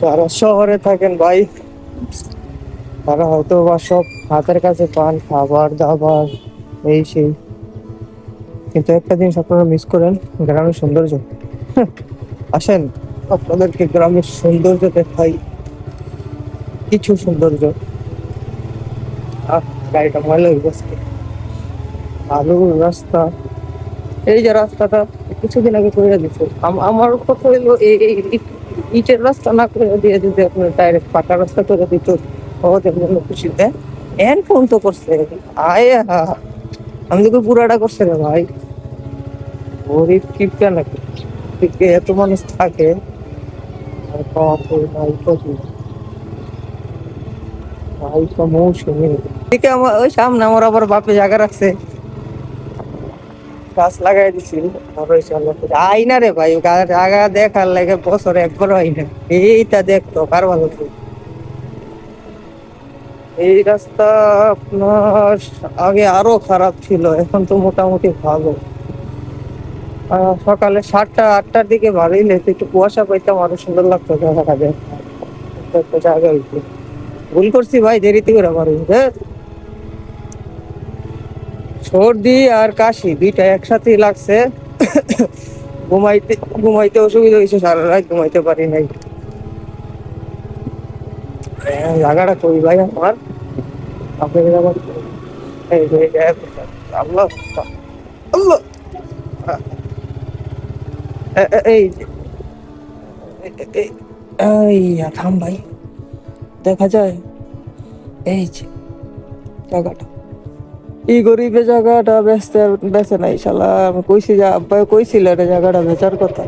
যারা শহরে থাকেন ভাই, তারা হয়তো বা সব হাতের কাছে পান, খাবার, দাবার, এই সেই। কিন্তু একটা জিনিস আপনারা মিস করেন, গ্রামের সৌন্দর্য। আসেন, আপনাদেরকে গ্রামের সৌন্দর্য দেখাই। কিছু সৌন্দর্য। গাড়িটা ময়লা গেছে। রাস্তা। এই যে রাস্তাটা কিছুদিন আগে করে দিচ্ছে আমার কথা হইল ইটের রাস্তা না করে দিয়ে যদি আপনার ডাইরেক্ট পাকা রাস্তা করে দিত ওদের জন্য খুশি। দেয় এন ফোন তো করছে। আয় আমি তোকে পুরাটা করছে রে ভাই। গরিব কিপটা নাকি? এত মানুষ থাকে। ভাই তো মৌসুমি। আমার, ওই সামনে আমার আবার বাপে জায়গা রাখছে। গাছ লাগাই দিছি আর ওই সামনে তো আই রে ভাই, গা- জায়গা দেখার লাগে বছরে একবার হয় এইটা দেখতো কার ভালো এই রাস্তা আপনার আগে আরও খারাপ ছিল, এখন তো মোটামুটি ভালো। সকালে সাতটা, আটটার দিকে লেগে একটু কুয়াশা পাইতাম, আরও সুন্দর লাগতো জায়গাটা দেখতে জায়গা ভুল করছি ভাই, দেরিতে করে আমার হ্যাঁ? সর্দি আর কাশি দুইটা একসাথেই লাগছে। ঘুমাইতে ঘুমাইতে অসুবিধা হয়েছে সারা রাত ঘুমাইতে পারি নাই। হ্যাঁ, জায়গাটা কই ভাই আমার? আপনাদের এই এই থাম ভাই। দেখা যায় এই যে জায়গাটা। এই গরিবের জায়গাটা বেচতে বেচে নাই, শালা। আমি কইছি যে, আব্বা কইছিল এটা জায়গাটা বেচার কথা।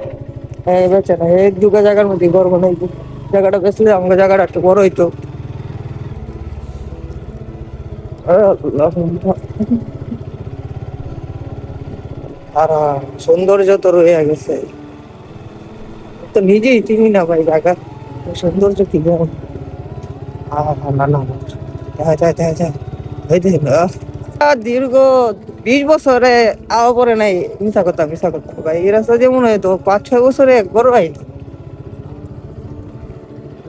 হ্যাঁ বেচে না এক দুগা জায়গার মধ্যে ঘর বানাই জায়গাটা বেচলে আমাকে জায়গাটা একটু বড় হইতো। আর সৌন্দর্য তো রয়ে গেছে। তো নিজেই চিনি না ভাই জায়গা। সৌন্দর্য কি যেমন না না না। দেখা যায় দেখা যায় দীর্ঘ বিশ বছরে আওয়া পরে নাই মিশা কথা মিশা কথা ভাই। এই রাস্তা যেমন হয় তো পাঁচ ছয় বছরে একবার হয়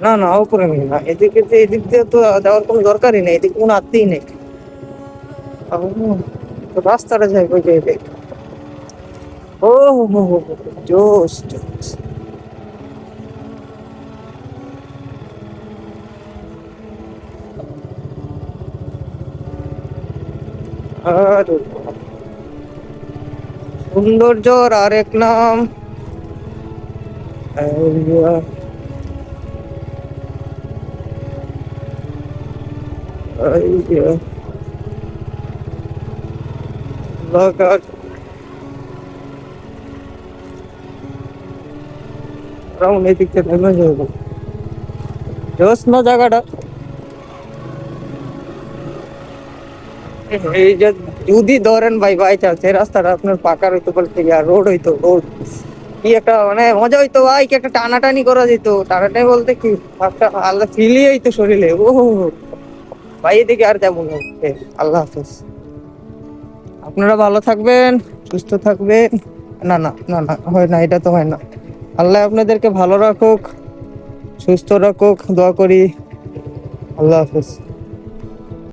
না না আওয়া পরে না। এদিকে এদিক দিয়ে তো যাওয়ার কোনো দরকারই নেই এদিকে কোনো আত্মীয় নেই। রাস্তাটা যাই ওই যে ও হো হো হো, জোস জোস সৌন্দর্যর আরেক নাম আইয়া। আইয়া। লাগা রাউন্ড এদিক থেকে নেমে যাব জোস না জায়গাটা এই যে যদি ধরেন ভাই বাই চান্স রাস্তাটা আপনার পাকা হইতো বলতে গিয়ে রোড হইতো, রোড। কি একটা মানে মজা হইতো, ভাই, কি একটা টানাটানি করা যেত। টানাটানি বলতে কি, একটা আলাদা ফিলই হইতো শরীরে। ও ভাই, এদিকে আর তেমন আল্লাহ হাফেজ। আপনারা ভালো থাকবেন, সুস্থ থাকবেন। না না না না, হয় না, এটা তো হয় না। আল্লাহ আপনাদেরকে ভালো রাখুক, সুস্থ রাখুক, দোয়া করি। আল্লাহ হাফেজ।